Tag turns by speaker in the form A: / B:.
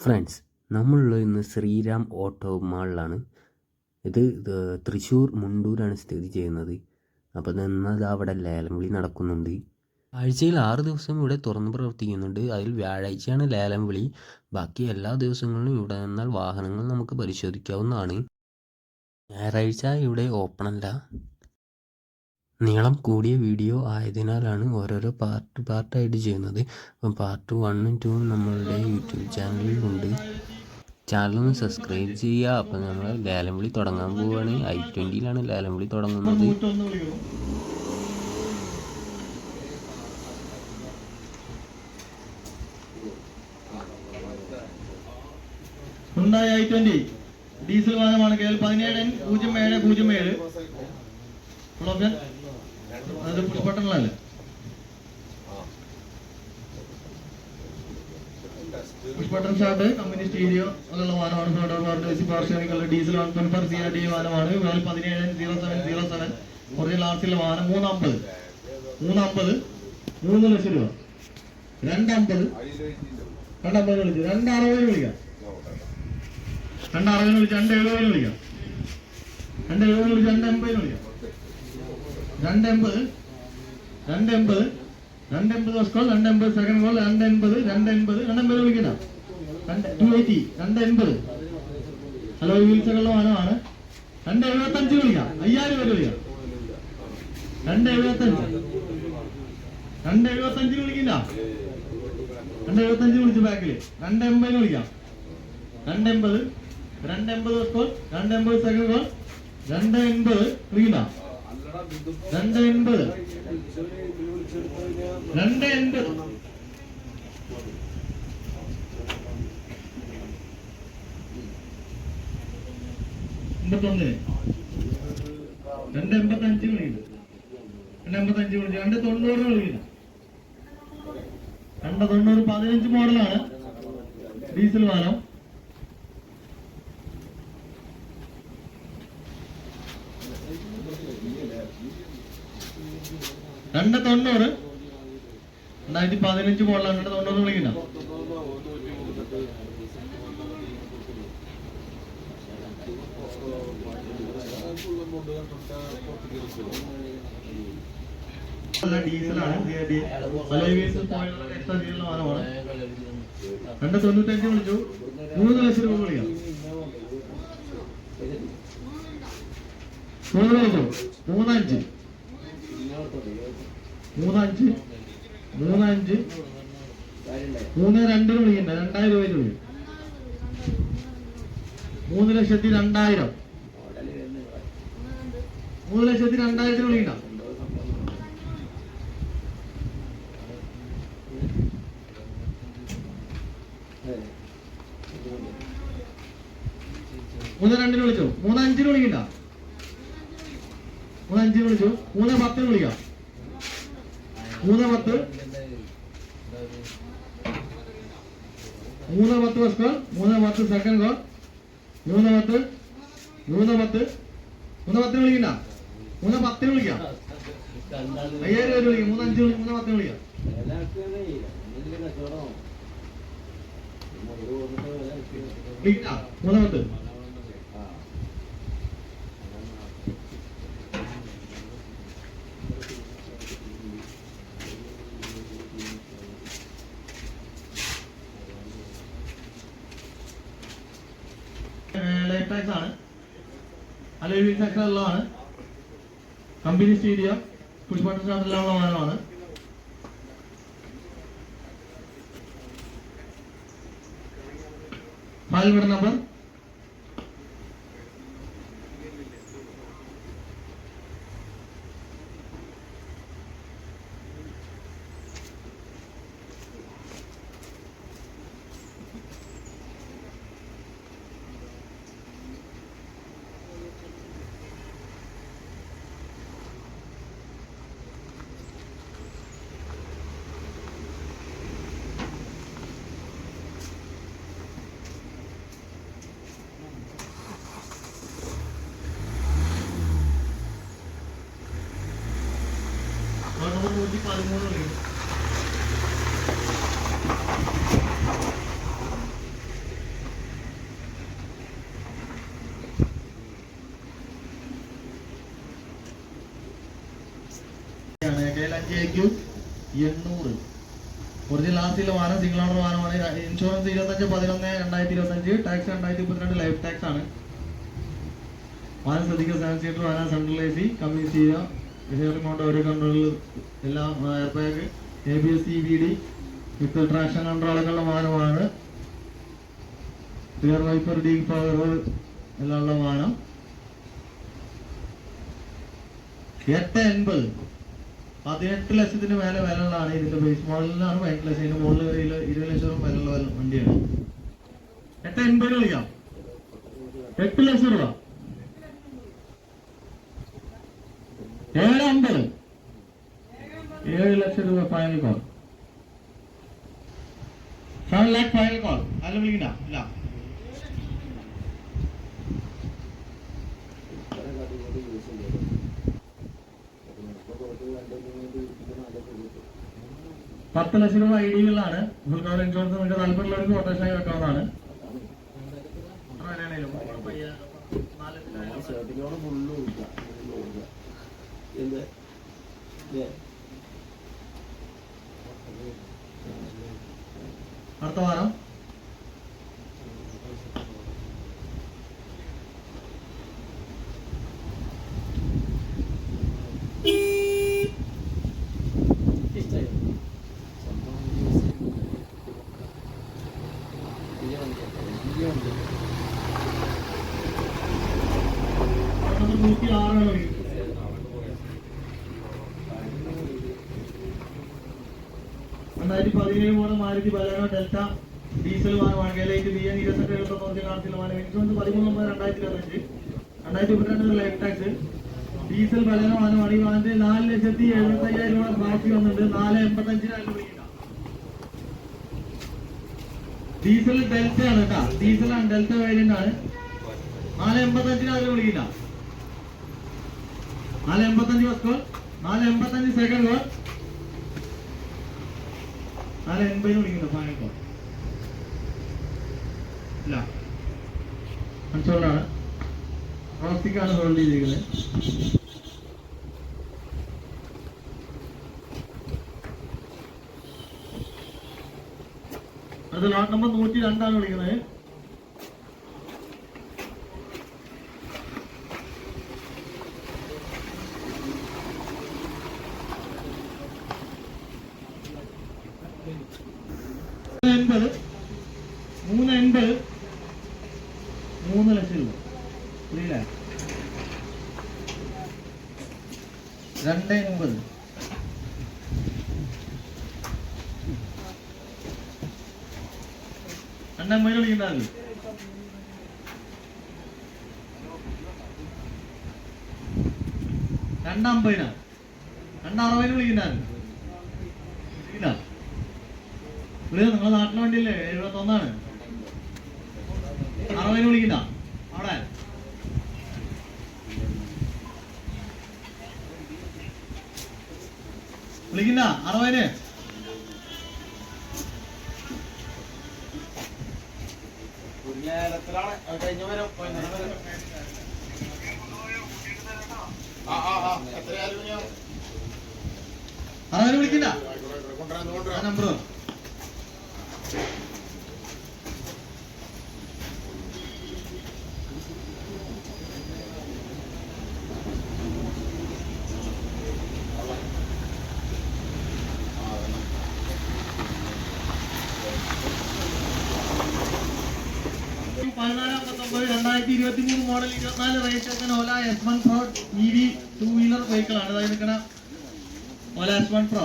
A: Friends നമ്മളുള്ളത് ഇന്ന് Shriram auto മാളിലാണ്. ഇത് ഇത് തൃശ്ശൂർ മുണ്ടൂരാണ് സ്ഥിതി ചെയ്യുന്നത്. അപ്പോൾ നിന്നത് അവിടെ ലേലം വിളി നടക്കുന്നുണ്ട്. ആഴ്ചയിൽ ആറ് ദിവസം ഇവിടെ തുറന്നു പ്രവർത്തിക്കുന്നുണ്ട്. അതിൽ വ്യാഴാഴ്ചയാണ് ലേലം വിളി ബാക്കി എല്ലാ ദിവസങ്ങളിലും ഇവിടെ നിന്നാൽ വാഹനങ്ങൾ നമുക്ക് പരിശോധിക്കാവുന്നതാണ്. ഞായറാഴ്ച ഇവിടെ ഓപ്പൺ അല്ല. നീളം കൂടിയ വീഡിയോ ആയതിനാലാണ് ഓരോരോ പാർട്ട് പാർട്ടായിട്ട് ചെയ്യുന്നത്. അപ്പം പാർട്ട് വണ്ണും ടൂവും നമ്മളുടെ യൂട്യൂബ് ചാനലിൽ ഉണ്ട്. ചാനലൊന്ന് സബ്സ്ക്രൈബ് ചെയ്യുക. അപ്പം നമ്മൾ ലേലം വിളി തുടങ്ങാൻ പോവുകയാണ് ഐ ട്വന്റിയിലാണ് ലേലം വിളി തുടങ്ങുന്നത്.
B: ഡീസൽ വാഹനമാണ് കേൾ പതിനേഴ് പൂജ്യം ഏഴ് പൂജ്യം ഏഴ്. അത് push ബട്ടണിലല്ലേ push button start company stereo അതുള്ള വാഹനമാണ് ഫോട്ടോ വാർഡ് വാഹനമാണ് വേൽ പതിനേഴ് zero seven zero seven original R സിയിലെ വാഹനം മൂന്നമ്പത്. മൂന്നമ്പത്. മൂന്ന് ലക്ഷം രൂപ. രണ്ടമ്പത്. രണ്ടമ്പത് വിളിച്ചു രണ്ടറുപതിന് വിളിക്കാം. രണ്ടറുപതിന് വിളിച്ച് രണ്ട് എഴുപതിന് വിളിക്കാം. രണ്ട് എഴുപതിന് വിളിച്ച് രണ്ട് എൺപതിന് വിളിക്കാം. രണ്ട് എൺപത് രണ്ട് എൺപത് രണ്ട് ഫസ്റ്റ് കോൾ സെക്കൻഡ് കോൾ രണ്ട് എൺപത് രണ്ട് എൺപത് രണ്ട് എൺപത് ടു എയ്റ്റി ഹലോ വീഴ്ചകളുടെ വാഹനമാണ് രണ്ട് എഴുപത്തഞ്ച് വിളിക്കാം. അയ്യായിരം പേര് വിളിക്കാം. രണ്ട് എഴുപത്തഞ്ച് രണ്ട് എഴുപത്തഞ്ചിന് വിളിക്കില്ല. രണ്ട് എഴുപത്തഞ്ച് വിളിച്ചു ബാക്കിൽ രണ്ട് എൺപതിന് വിളിക്കാം. രണ്ട് എൺപത് രണ്ട് എൺപത് ഫസ്റ്റ് രണ്ട് എൺപത് സെക്കൻഡ് കോൾ രണ്ട് എൺപത് വിളിക്കില്ല രണ്ട് എൺപത് രണ്ട് എൺപത് എൺപത്തൊന്നിന് രണ്ട് എൺപത്തഞ്ച് വിളിക്കുന്നു രണ്ട് എൺപത്തഞ്ച് വിളിച്ചു രണ്ട് തൊണ്ണൂറ് വിളിക്കുന്നു രണ്ട് തൊണ്ണൂറ് പതിനഞ്ച് മോഡലാണ്. ഡീസൽ വാഹനം രണ്ട് തൊണ്ണൂറ്. രണ്ടായിരത്തി പതിനഞ്ച് മോഡലാണ് രണ്ട് തൊണ്ണൂറ് വിളിക്കുന്ന രണ്ട് തൊണ്ണൂറ്റഞ്ച് വിളിച്ചു മൂന്ന് ലക്ഷം രൂപ വിളിക്കാം മൂന്ന് ലക്ഷം മൂന്നഞ്ച്. മൂന്നഞ്ച്. മൂന്നഞ്ച്. മൂന്ന് രണ്ടിന് വിളിക്കണ്ട. രണ്ടായിരം രൂപയിൽ വിളി. മൂന്ന് ലക്ഷത്തി രണ്ടായിരം. മൂന്ന് ലക്ഷത്തി രണ്ടായിരത്തിന് വിളിക്കണ്ട. മൂന്ന് രണ്ടിന് വിളിച്ചു? മൂന്ന് അഞ്ചിന് വിളിക്കണ്ട. മൂന്ന് അഞ്ചിന് വിളിച്ചു? മൂന്ന് പത്തിന് വിളിക്കാം. മൂന്ന് പത്ത് വസ്തു പത്ത് ഫസ്റ്റ് കോൾ. മൂന്ന് പത്ത് സെക്കൻഡ് കോൾ മൂന്ന് പത്ത് മൂന്ന് പത്ത് മൂന്ന് പത്തിന് വിളിക്കണ്ട. മൂന്ന് പത്തിന് വിളിക്കാം. അയ്യായിരം പേര് വിളിക്കാം. മൂന്ന് അഞ്ച് വിളിക്കും. മൂന്ന് പത്തിന് വിളിക്കാം. വിളിക്കണ്ട പത്ത് ലൈഫ് ടാക്സ് ആണ് അലോയിൽ സെക്ടറിലാണ്. കമ്പനി സ്റ്റീരിയ പുഷ്പട്ട സ്റ്റാർട്ടിലുള്ള മണലാണ് ഫയൽ വീട് നമ്പർ മൂന്ന് ഉള്ളിയിടും ഏഴഞ്ചേക്കും എണ്ണൂറ് കുറച്ച് ലാസ്റ്റിൽ വാഹനം സിംഗിൾ ഓണർ വാഹനമാണ്. ഇൻഷുറൻസ് ഇരുപത്തഞ്ച് പതിനൊന്ന് രണ്ടായിരത്തി ഇരുപത്തഞ്ച് ടാക്സ് രണ്ടായിരത്തി മുപ്പത്തിരണ്ട് ലൈഫ് ടാക്സ് ആണ്. വാഹനം ശ്രദ്ധിക്കുക സെവൻ സീറ്റർ വാഹനം സെൻട്രൽ എ സി കമ്മ്യൂണിറ്റി ഹിയറിംഗ് കൊണ്ട് ഓരോ കൺട്രോളിൽ എല്ലാം air bag A B S E B D with traction കൺട്രോളുകളുടെ വാഹനമാണ്. റിയർ വൈപ്പർ ഡീ പവർ ഉള്ള വാഹനം. എട്ട് എൺപത്. പതിനെട്ട് ലക്ഷത്തിന് മേലെ വില ഇതിന്റെ ബേസ് മോഡലിനാണ് പതിനെട്ട് ലക്ഷം ഇതിന്റെ മുകളിൽ ഇരുപത് ലക്ഷം രൂപ വില വണ്ടിയാണ്. എട്ട് എൺപത് കളിക്കാം. എട്ട് ലക്ഷം രൂപ. ഏഴ് അമ്പത് ഏഴ് ലക്ഷം രൂപ final call seven lakh final call അല്ല വിളിക്കണ്ട? ഇല്ല. പത്ത് ലക്ഷം രൂപ ഐ ഡികളിലാണ് ഫുൾ കവർ ഇൻഷുറൻസ് നിങ്ങൾക്ക് താല്പര്യമുള്ളവർക്ക് വെക്കാവുന്നതാണ്. എത്ര വിലയാണേലും പയ്യ നാല് ലക്ഷം. അടുത്ത വാരം നൂറ്റി ആറാണ് വിളിക്കുന്നത് രണ്ടായിരത്തി പതിനേഴ് മോഡൽ മാരുതി ബലാനോ ഡെൽറ്റ വാഹനം കേരളത്തിൽ ബി എൻ ഇരുപത്തെട്ട് എഴുപത്തൊമ്പത് കാലത്തിലുള്ള വാഹനം. ഇൻഷുറൻസ് പതിമൂന്ന് ഒമ്പത് രണ്ടായിരത്തി ഇരുപത്തഞ്ച് രണ്ടായിരത്തി മുപ്പത്തിരണ്ടിൽ ലൈഫ് ടാക്സ് ഡീസൽ ബലേനോ വാഹനം ഈ വാഹനത്തിൽ നാല് ലക്ഷത്തി എഴുപത്തി അയ്യായിരം രൂപ ബാക്കി വന്നിട്ട് നാല് എൺപത്തഞ്ചിനാണ് ഡീസൽ ഡെൽറ്റ ആണ് കേട്ടോ. ഡീസലാണ് ഡെൽറ്റ വേരിയന്റ് ആണ്. നാല് എൺപത്തഞ്ചിനാണ് വിളിക്കില്ല നാല് എൺപത്തഞ്ച് ഫസ്റ്റ് കോൾ നാല് എൺപത്തഞ്ച് സെക്കൻഡ് കോൾ നാല് എൺപതിന് വിളിക്കുന്നു കോൾ ഇല്ല. മനസ്സുകൊണ്ടാണ് റോസ്റ്റിക്കാണ് ഹോൾഡ് ചെയ്തിരിക്കുന്നത് അത് ലോട്ട് നമ്പർ നൂറ്റി രണ്ടാണ് വിളിക്കുന്നത്. എൺപത് മൂന്ന് എൺപത് മൂന്ന് ലക്ഷം രൂപ പുരിയില്ല രണ്ട് എൺപത് രണ്ടമ്പതിന് വിളിക്കണ്ടാവില്ല രണ്ടമ്പതിനാ രണ്ടറുപതിന് വിളിക്കണ്ടാവില്ല ഇല്ല വിളിയോ നിങ്ങളെ നാട്ടിലെ വണ്ടിയല്ലേ? എഴുപത്തൊന്നാണ്. അറുപതിന് വിളിക്കണ്ട. അവിടെ. വിളിക്കണ്ട. അറുപതിന്. അറുപതിന് വിളിക്കണ്ട. ആ നമ്പർ പതിനാലാം പത്തൊമ്പത് രണ്ടായിരത്തി ഇരുപത്തി മൂന്ന് മോഡൽ ഇരുപത്തിനാല് registration Ola S one pro E V two wheeler vehicle ആണ്. അതായത് ഓല എസ് വൺ പ്രോ